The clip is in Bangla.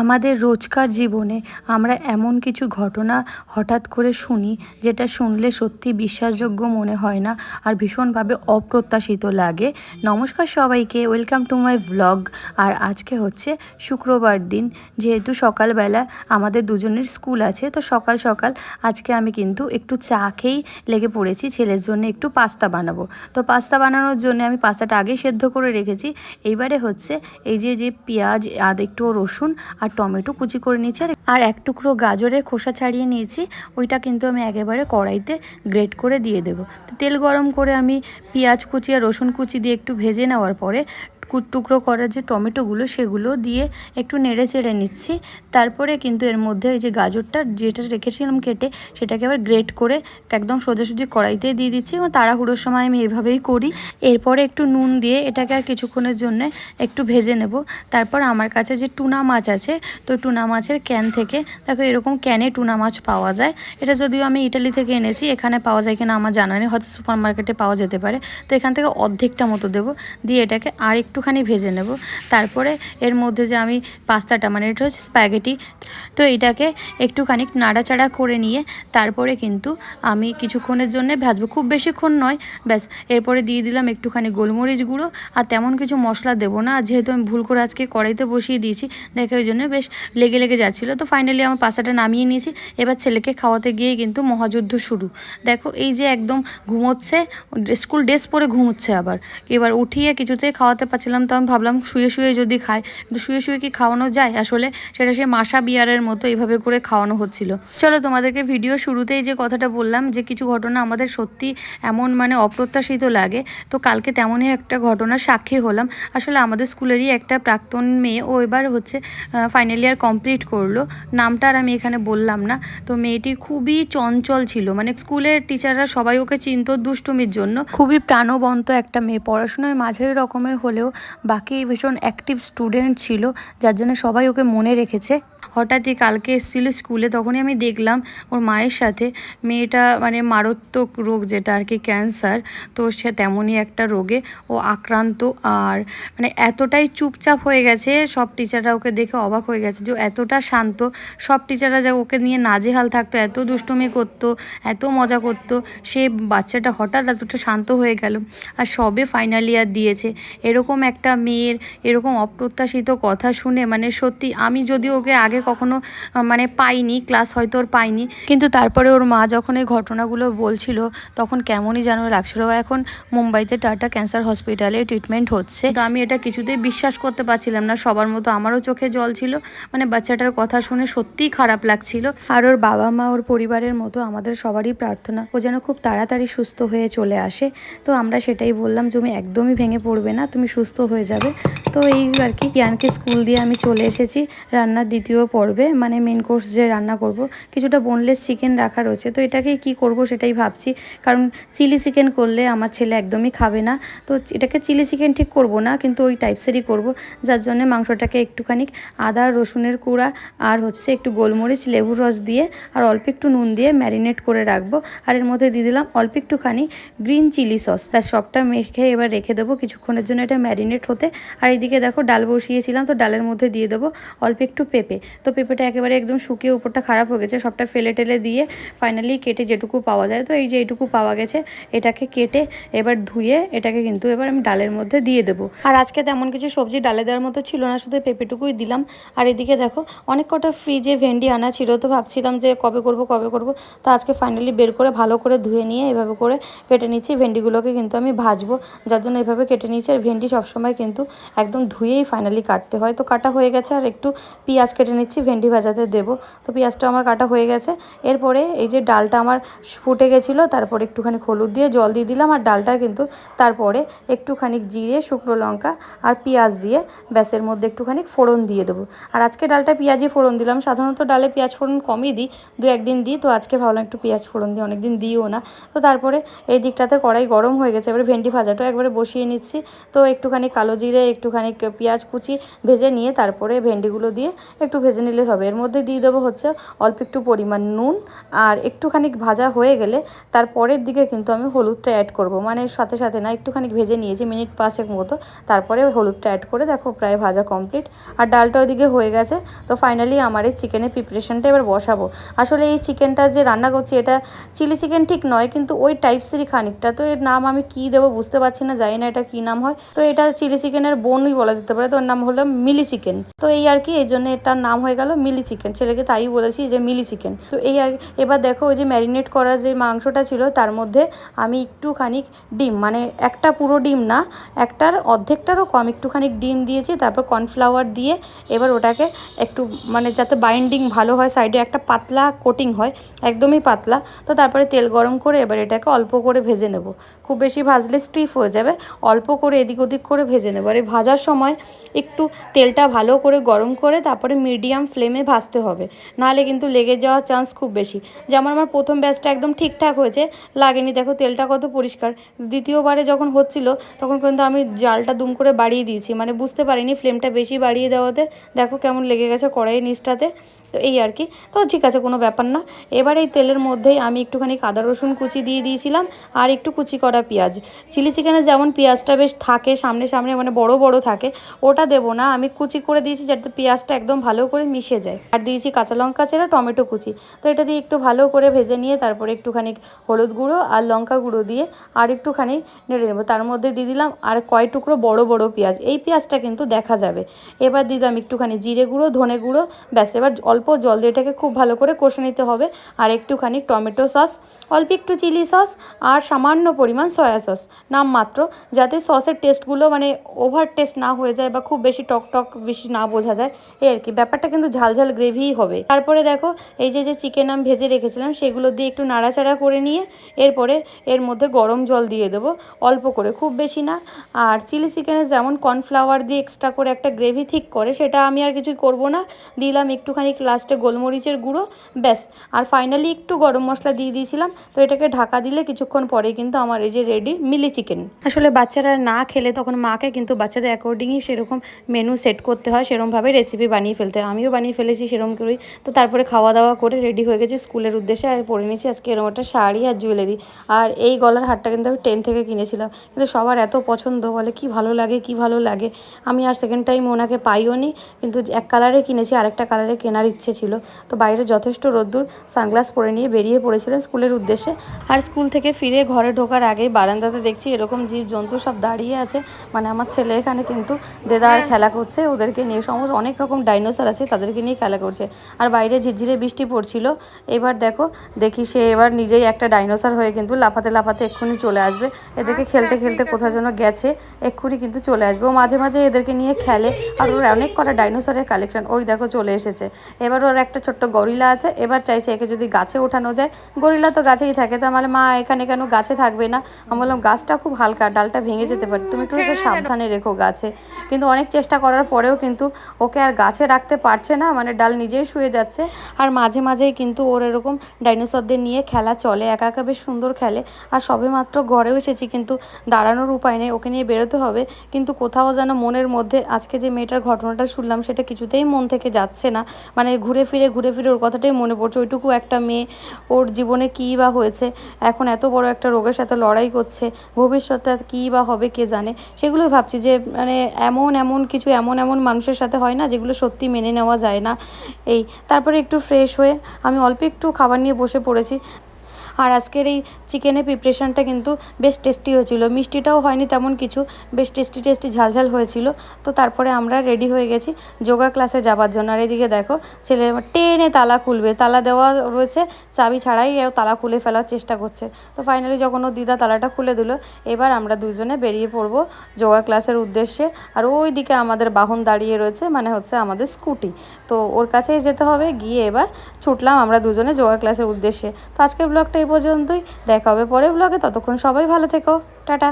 আমাদের রোজকার জীবনে আমরা এমন কিছু ঘটনা হঠাৎ করে শুনি, যেটা শুনলে সত্যি বিশ্বাসযোগ্য মনে হয় না আর ভীষণভাবে অপ্রত্যাশিত লাগে। নমস্কার সবাইকে, ওয়েলকাম টু মাই ভ্লগ আর আজকে হচ্ছে শুক্রবার দিন, যেহেতু সকালবেলা আমাদের দুজনের স্কুল আছে, তো সকাল সকাল আজকে আমি কিন্তু একটু চা খেয়েই লেগে পড়েছি, ছেলের জন্য একটু পাস্তা বানাবো। তো পাস্তা বানানোর জন্য আমি পাস্তাটা আগে সেদ্ধ করে রেখেছি। এইবারে হচ্ছে এই যে যে পেঁয়াজ আর একটু রসুন আর টমেটো কুচি করে নিয়েছি আর আর এক টুকরো গাজরের খোসা ছাড়িয়ে নিয়েছি। ওইটা কিন্তু আমি একেবারে কড়াইতে গ্রেট করে দিয়ে দেবো। তো তেল গরম করে আমি পেঁয়াজ কুচি আর রসুন কুচি দিয়ে একটু ভেজে নেওয়ার পরে টুকরো করা যে টমেটোগুলো, সেগুলো দিয়ে একটু নেড়ে চেড়ে নিচ্ছি। তারপরে কিন্তু এর মধ্যে ওই যে গাজরটা যেটা রেখেছিলাম কেটে, সেটাকে আবার গ্রেট করে একদম সোজাসুজি কড়াইতে দিয়ে দিচ্ছি এবং তাড়াহুড়োর সময় আমি এভাবেই করি। এরপরে একটু নুন দিয়ে এটাকে আর কিছুক্ষণের জন্য একটু ভেজে নেব। তারপর আমার কাছে যে টুনা মাছ আছে, তো টুনা মাছের ক্যান থেকে, দেখো এরকম ক্যানে টুনা মাছ পাওয়া যায়। এটা যদিও আমি ইটালি থেকে এনেছি, এখানে পাওয়া যায় কিনা আমার জানা নেই, হয়তো সুপার মার্কেটে পাওয়া যেতে পারে। তো এখান থেকে অর্ধেকটা মতো দেবো। দিয়ে এটাকে আর একটুখানি ভেজে নেব। তারপরে এর মধ্যে যে আমি পাস্তাটা মানে এটা হচ্ছে স্প্যাগেটি, তো এটাকে একটুখানি নাড়াচাড়া করে নিয়ে তারপরে কিন্তু আমি কিছুক্ষণের জন্য ভাজবো। খুব বেশিক্ষণ নয়, ব্যাস, এরপরে দিয়ে দিলাম একটুখানি গোলমরিচ গুঁড়ো। আর তেমন কিছু মশলা দেবো না, আর যেহেতু আমি ভুল করে আজকে কড়াইতে বসিয়ে দিয়েছি, দেখে ওই জন্য বেশ লেগে লেগে যাচ্ছিল। তো ফাইনালি আমার পাস্তাটা নামিয়ে নিয়েছি। এবার ছেলেকে খাওয়াতে গিয়ে কিন্তু মহাযুদ্ধ শুরু। দেখো, এই যে একদম ঘুমোচ্ছে, স্কুল ড্রেস পরে ঘুমোচ্ছে আবার। এবার উঠিয়ে কিছুতেই খাওয়াতে পারছিলাম তো আমি ভাবলাম শুয়ে শুয়ে যদি খায় কিন্তু শুয়ে শুয়ে কি খাওয়ানো যায়? আসলে সেটা সে মাসা বিয়ারের মতো এইভাবে করে খাওয়ানো হচ্ছিল। চলো তোমাদেরকে ভিডিও শুরুতেই যে কথাটা বললাম, যে কিছু ঘটনা আমাদের সত্যি এমন মানে অপ্রত্যাশিত লাগে, তো কালকে তেমনই একটা ঘটনার সাক্ষী হলাম। আসলে আমাদের স্কুলেরই একটা প্রাক্তন মেয়ে, ও এবার হচ্ছে ফাইনাল ইয়ার কমপ্লিট করল। নামটা আর আমি এখানে বললাম না। তো মেয়েটি খুবই চঞ্চল ছিল। মানে স্কুলের টিচাররা সবাই ওকে চিনত দুষ্টুমির জন্য। খুবই প্রাণবন্ত একটা মেয়ে। পড়াশোনায় মাঝারি রকমের হলেও বাকি ভীষণ অ্যাক্টিভ স্টুডেন্ট ছিল, যার জন্য সবাই ওকে মনে রেখেছে। হঠাৎই কালকে এসেছিল স্কুলে তখনই আমি দেখলাম ওর মায়ের সাথে মেয়েটা মানে মারাত্মক রোগ যেটা আর কি ক্যান্সার তো সে তেমনই একটা রোগে ও আক্রান্ত। আর মানে এতটাই চুপচাপ হয়ে গেছে, সব টিচাররা ওকে দেখে অবাক হয়ে গেছে যে এতটা শান্ত। সব টিচাররা যা ওকে নিয়ে নাজেহাল থাকতো, এত দুষ্টুমি করতো, এত মজা করতো, সে বাচ্চাটা হঠাৎ এতটা শান্ত হয়ে গেল। আর সবে ফাইনাল ইয়ার দিয়েছে। এরকম একটা মেয়ের এরকম অপ্রত্যাশিত কথা শুনে মানে সত্যি আমি যদি ওকে আগে কখনো মানে পাইনি ক্লাস হয়তো ওর পাইনি কিন্তু তারপরে ওর মা যখন এই ঘটনাগুলো বলছিল তখন কেমনই যেন লাগছিল। ও এখন মুম্বাইতে টাটা ক্যান্সার হসপিটালে ট্রিটমেন্ট হচ্ছে। তো আমি এটা কিছুতেই বিশ্বাস করতে পারছিলাম না। সবার মতো আমারও চোখে জল ছিল। মানে বাচ্চাটার কথা শুনে সত্যিই খারাপ লাগছিল। আর ওর বাবা মা ওর পরিবারের মতো আমাদের সবারই প্রার্থনা ও যেন খুব তাড়াতাড়ি সুস্থ হয়ে চলে আসে। তো আমরা সেটাই বললাম তুমি একদমই ভেঙে পড়বে না তুমি সুস্থ হয়ে যাবে। তো এই আর কি কিয়ানকে স্কুল দিয়ে আমি চলে এসেছি রান্নার দ্বিতীয় পর্বে। মানে মেন কোর্স যে রান্না করব, কিছুটা বোনলেস চিকেন রাখা রয়েছে। তো এটাকে কি করব সেটাই ভাবছি। কারণ চিলি চিকেন করলে আমার ছেলে একদমই খাবে না। তো এটাকে চিলি চিকেন ঠিক করব না, কিন্তু ওই টাইপসেরই করব। যার জন্য মাংসটাকে একটুখানি আদা, রসুনের কুড়া আর হচ্ছে একটু গোলমরিচ লেবুর রস দিয়ে আর অল্প একটু নুন দিয়ে ম্যারিনেট করে রাখব। আর এর মধ্যে দিয়ে দিলাম অল্প একটুখানি গ্রিন চিলি সস ব্যাস সবটা মেখে এবার রেখে দেবো। কিছুক্ষণের জন্য এটা ম্যারিনেট হতে। আর এইদিকে দেখো ডাল বসিয়েছিলাম, তো ডালের মধ্যে দিয়ে দেবো অল্প একটু পেঁপে। তো পেঁপেটা একেবারে একদম শুকিয়ে উপরটা খারাপ হয়ে গেছে, সবটা ফেলে টেলে দিয়ে ফাইনালি কেটে যেটুকু পাওয়া যায়। তো এই যে এইটুকু পাওয়া গেছে, এটাকে কেটে এবার ধুয়ে এটাকে কিন্তু এবার আমি ডালের মধ্যে দিয়ে দেবো। আর আজকে তেমন কিছু সবজি ডালে দেওয়ার মতো ছিল না, শুধু পেঁপেটুকুই দিলাম। আর এদিকে দেখো, অনেক কটা ফ্রিজে ভেন্ডি আনা ছিল, তো ভাবছিলাম যে কবে করব কবে করব। তো আজকে ফাইনালি বের করে ভালো করে ধুয়ে নিয়ে এভাবে করে কেটে নিচ্ছি, ভেন্ডিগুলোকে কিন্তু আমি ভাজবো, যার জন্য এভাবে কেটে নিচ্ছি আর ভেন্ডি সবসময় কিন্তু একদম ধুয়েই ফাইনালি কাটতে হয়। তো কাটা হয়ে গেছে, আর একটু পেঁয়াজ কেটে নিচ্ছি, ভেন্ডি ভাজাতে দেবো। তো পেঁয়াজটা আমার কাটা হয়ে গেছে। এরপরে এই যে ডালটা আমার ফুটে গেছিল, তারপর একটুখানি হলুদ দিয়ে জল দিয়ে দিলাম, আর ডালটা কিন্তু তারপরে একটুখানি জিরে, শুকনো লঙ্কা আর পেঁয়াজ দিয়ে ব্যাসের মধ্যে একটুখানি ফোড়ন দিয়ে দেবো। আর আজকে ডালটা পেঁয়াজই ফোড়ন দিলাম। সাধারণত ডালে পেঁয়াজ ফোড়ন কমই দিই, দু একদিন দিই, তো আজকে ভাবলাম একটু পেঁয়াজ ফোড়ন দিই অনেকদিন দিও না। তো তারপরে এই দিকটাতে কড়াই গরম হয়ে গেছে, এবারে ভেন্ডি ভাজাটা একবারে বসিয়ে নিচ্ছি। তো একটুখানি কালো জিরে, একটুখানি পেঁয়াজ কুচি ভেজে নিয়ে তারপরে ভেন্ডিগুলো দিয়ে একটু ভেজে ভেজে নিলে হবে। এর মধ্যে দিয়ে দেবো হচ্ছে অল্প একটু পরিমাণ নুন আর একটুখানি ভাজা হয়ে গেলে তারপরের দিকে কিন্তু আমি হলুদটা অ্যাড করব। মানে সাথে সাথে না, একটুখানি ভেজে নিয়েছি মিনিট পাঁচেক মতো। তারপরে হলুদটা অ্যাড করে দেখো প্রায় ভাজা কমপ্লিট আর ডালটা ওদিকে হয়ে গেছে। তো ফাইনালি আমার এই চিকেনের প্রিপারেশনটা এবার বসাবো। আসলে এই চিকেনটা যে রান্না করছি, এটা চিলি চিকেন ঠিক নয়, কিন্তু ওই টাইপসেরই খানিকটা। তো এর নাম আমি কি দেবো বুঝতে পারছি না, জানি না এটা কি নাম হয়। তো এটা চিলি চিকেনের বোনই বলা যেতে পারে, তো ওর নাম হলো মিলি চিকেন। তো এই আর কি, এই জন্য এটার নাম হয়ে গেল মিলি চিকেন। ছেলেকে তাই বলেছি যে মিলি চিকেন। তো এই আর, এবার দেখো ওই যে ম্যারিনেট করা যে মাংসটা ছিল, তার মধ্যে আমি একটুখানি ডিম মানে একটা পুরো ডিম না, একটার অর্ধেকটারও কম একটুখানি ডিম দিয়েছি, তারপর কর্নফ্লাওয়ার দিয়ে এবার ওটাকে একটু মানে যাতে বাইন্ডিং ভালো হয়, সাইডে একটা পাতলা কোটিং হয়, একদমই পাতলা। তো তারপরে তেল গরম করে এবার এটাকে অল্প করে ভেজে নেব। খুব বেশি ভাজলে স্টিফ হয়ে যাবে, অল্প করে এদিক ওদিক করে ভেজে নেব। আর ভাজার সময় একটু তেলটা ভালো করে গরম করে তারপরে মিডিয়াম ফ্লেমে ভাজতে হবে। নাহলে কিন্তু লেগে যাওয়ার চান্স খুব বেশি। যেমন আমার প্রথম ব্যাচটা একদম ঠিকঠাক হয়েছে, লাগেনি। দেখো তেলটা কত পরিষ্কার। দ্বিতীয়বারে যখন হচ্ছিল, তখন কিন্তু আমি জালটা দুম করে বাড়িয়ে দিয়েছি। মানে বুঝতে পারিনি ফ্লেমটা বেশি বাড়িয়ে দেওয়াতে। দেখো কেমন লেগে গেছে কড়াই নিচটাতে। তো এই আর কি। তো ঠিক আছে, কোনো ব্যাপার না। এবার এই তেলের মধ্যেই আমি একটুখানি কাদা রসুন কুচি দিয়ে দিয়েছিলাম আর একটু কুচি করা পেঁয়াজ। চিলি চিকেনে যেমন পেঁয়াজটা বেশ থাকে, সামনে সামনে মানে বড় বড় থাকে, ওটা দেবো না। আমি কুচি করে দিয়েছি যাতে পেঁয়াজটা একদম ভালো করে মিশে যায়। আর দিয়েছি কাঁচা লঙ্কা চেরা, টমেটো কুচি। তো এটা দিয়ে একটু ভালো করে ভেজে নিয়ে তারপরে একটুখানি হলুদ গুঁড়ো আর লঙ্কা গুঁড়ো দিয়ে আর একটুখানি নেড়ে নেব। তার মধ্যে দিয়ে দিলাম আর কয় টুকরো বড় বড় পেঁয়াজ। এই পেঁয়াজটা কিন্তু দেখা যাবে। এবার দিলাম একটুখানি জিরে গুঁড়ো, ধনে গুঁড়ো, ব্যাস। এবার অল্প জল দিয়ে এটাকে খুব ভালো করে কষে নিতে হবে। আর একটুখানি টমেটো সস, অল্প একটু চিলি সস আর সামান্য পরিমাণ সয়া সস, নামমাত্র, যাতে সসের টেস্টগুলো মানে ওভার টেস্ট না হয়ে যায় বা খুব বেশি টক টক বেশি না বোঝা যায়, এই আর কি। ব্যাপারটা কিন্তু ঝাল ঝাল গ্রেভিই হবে। তারপরে দেখো, এই যে যে চিকেন আমি ভেজে রেখেছিলাম, সেগুলো দিয়ে একটু নাড়াচাড়া করে নিয়ে এরপরে এর মধ্যে গরম জল দিয়ে দেবো, অল্প করে, খুব বেশি না। আর চিলি চিকেনে যেমন কর্নফ্লাওয়ার দিয়ে এক্সট্রা করে একটা গ্রেভি ঠিক করে, সেটা আমি আর কিছুই করব না। দিলাম একটুখানি লাস্টে গোলমরিচের গুঁড়ো, ব্যাস। আর ফাইনালি একটু গরম মশলা দিয়ে দিয়েছিলাম, তো এটাকে ঢাকা দিলে কিছুক্ষণ পরে কিন্তু আমার এই যে রেডি মিলি চিকেন আসলে বাচ্চারা না খেলে তখন মাকে কিন্তু বাচ্চাদের অ্যাকর্ডিংই সেরকম মেনু সেট করতে হয় সেরকমভাবে রেসিপি বানিয়ে ফেলতে হয়। আমিও বানিয়ে ফেলেছি সেরকম করেই। তো তারপরে খাওয়া দাওয়া করে রেডি হয়ে গেছি স্কুলের উদ্দেশ্যে, আর পরে নিয়েছি আজকে এরকম একটা শাড়ি আর জুয়েলারি আর এই গলার হারটা কিন্তু আমি টেন থেকে কিনেছিলাম। কিন্তু সবার এত পছন্দ, বলে কি ভালো লাগে, কি ভালো লাগে। আমি আর সেকেন্ড টাইম ওনাকে পাইও নি কিন্তু এক কালারে কিনেছি, আরেকটা কালারে কেনার ইচ্ছে ছিল। তো বাইরে যথেষ্ট রোদ্দুর সানগ্লাস পরে নিয়ে বেরিয়ে পড়েছিলাম স্কুলের উদ্দেশ্যে। আর স্কুল থেকে ফিরে ঘরে ঢোকার আগেই বারান্দাতে দেখছি এরকম জীব জন্তু সব দাঁড়িয়ে আছে। মানে আমার ছেলে এখানে কিন্তু দেদার খেলা করছে। ওদেরকে নিয়ে সমস্ত অনেক রকম ডাইনোসর আছে তাদেরকে নিয়ে খেলা করছে। আর বাইরে ঝিরঝিরে বৃষ্টি পড়ছিল। এবার দেখো দেখি সে এবার নিজেই একটা ডাইনোসর হয়ে কিন্তু লাফাতে লাফাতে এক্ষুনি চলে আসবে। এদেরকে খেলতে খেলতে কোথাও যেন গেছে এক্ষুনি কিন্তু চলে আসবে। ও মাঝে মাঝে এদেরকে নিয়ে খেলে। আর ওর অনেক কটা ডাইনোসরের কালেকশন। ওই দেখো চলে এসেছে। এবার ওর একটা ছোট্ট গরিলা আছে। এবার চাইছে একে যদি গাছে ওঠানো যায়। গরিলা তো গাছেই থাকে তো মানে মা এখানে কেন গাছে থাকবে না? আমি বললাম গাছটা খুব হালকা ডালটা ভেঙে যেতে পারে। তুমি একটু একটু সাবধানে রেখো গাছে। কিন্তু অনেক চেষ্টা করার পরেও কিন্তু ওকে আর গাছে রাখতে পারছে না। মানে ডাল নিজেই শুয়ে যাচ্ছে। আর মাঝে মাঝেই কিন্তু ওর এরকম ডাইনোসরদের নিয়ে খেলা চলে। একা একা বেশ সুন্দর খেলে। আর সবে মাত্র ঘরেও এসেছি কিন্তু দাঁড়ানোর উপায় নেই। ওকে নিয়ে বেরোতে হবে। কিন্তু কোথাও যেন মনের মধ্যে আজকে যে মেয়েটার ঘটনাটা শুনলাম সেটা কিছুতেই মন থেকে যাচ্ছে না। মানে ঘুরে ফিরে ঘুরে ফিরে ওর কথাটাই মনে পড়ছে। ওইটুকু একটা মেয়ে, ওর জীবনে কী বা হয়েছে, এখন এত বড় একটা রোগের সাথে লড়াই করছে, ভবিষ্যতে কী বা হবে কে জানে? সেগুলোই ভাবছি যে মানে এমন এমন কিছু এমন এমন মানুষের সাথে হয় না যেগুলো সত্যি মেনে নেওয়া যায় না। এই, তারপরে একটু ফ্রেশ হয়ে আমি অল্প একটু খাবার নিয়ে বসে পড়েছি। আর আজকের এই চিকেনের প্রিপারেশনটা কিন্তু বেশ টেস্টি হয়েছিল। মিষ্টিটাও হয়নি তেমন কিছু, বেশ টেস্টি টেস্টি ঝালঝাল হয়েছিল। তো তারপরে আমরা রেডি হয়ে গেছি যোগা ক্লাসে যাবার জন্য। আর এদিকে দেখো, ছেলে টেনে তালা খুলবে। তালা দেওয়া রয়েছে, চাবি ছাড়াই তালা খুলে ফেলার চেষ্টা করছে। তো ফাইনালি যখন ও দিদা তালাটা খুলে দিল, এবার আমরা দুজনে বেরিয়ে পড়ব যোগা ক্লাসের উদ্দেশ্যে। আর ওই দিকে আমাদের বাহন দাঁড়িয়ে রয়েছে মানে হচ্ছে আমাদের স্কুটি তো ওর কাছেই যেতে হবে, গিয়ে এবার ছুটলাম আমরা দুজনে যোগা ক্লাসের উদ্দেশ্যে। তো আজকের ব্লগটা পর্যন্তই দেখা হবে পরে ব্লগে ততক্ষণ সবাই ভালো থেকো। টাটা।